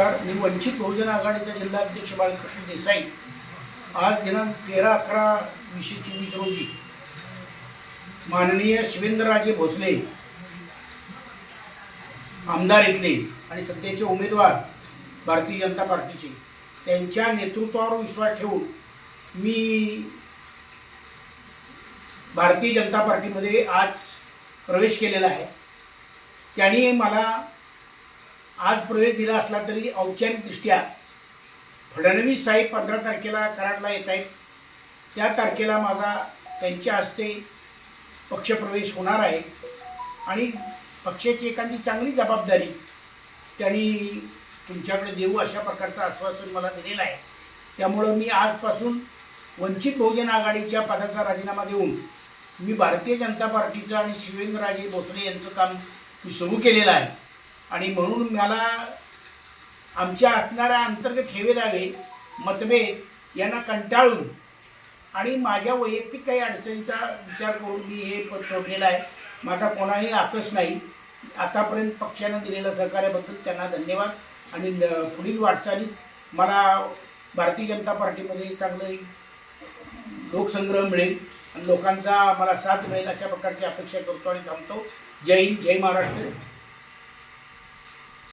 तर मी वंचित बहुजन आघाडीचा जिल्हाध्यक्ष बालकृष्ण देसाई आज दिनांक तेरा अकरा वीसशे चोवीस रोजी माननीय शिवेंद्रराजे भोसले आमदार इथले आणि सध्याचे उमेदवार भारतीय जनता पार्टीचे त्यांच्या नेतृत्वावर विश्वास ठेवून मी भारतीय जनता पार्टीमध्ये आज प्रवेश केलेला आहे. त्यांनी मला आज प्रवेश दिला असला तरी औपचारिकदृष्ट्या फडणवीस साहेब पंधरा तारखेला कराडला येत आहेत. त्या तारखेला माझा त्यांच्या हस्ते पक्षप्रवेश होणार आहे. आणि पक्षाची एखादी चांगली जबाबदारी त्यांनी तुमच्याकडे देऊ अशा प्रकारचं आश्वासन मला दिलेलं आहे. त्यामुळं मी आजपासून वंचित बहुजन आघाडीच्या पदाचा राजीनामा देऊन मी भारतीय जनता पार्टीचं आणि शिवेंद्रराजे भोसले यांचं काम मी सुरू केलेलं आहे. आणि म्हणून मला आमच्या असणाऱ्या अंतर्गत हेवेदावे मतभेद यांना कंटाळून आणि माझ्या वैयक्तिक काही अडचणीचा विचार करून मी हे पद सोडलेलं आहे. माझा कोणाही आकर्ष नाही. आतापर्यंत पक्षानं दिलेल्या सहकार्याबद्दल त्यांना धन्यवाद. आणि पुढील वाटचालीत मला भारतीय जनता पार्टीमध्ये चांगलं लोकसंग्रह मिळेल आणि लोकांचा मला साथ मिळेल अशा प्रकारची अपेक्षा करतो आणि थांबतो. जय हिंद जय महाराष्ट्र.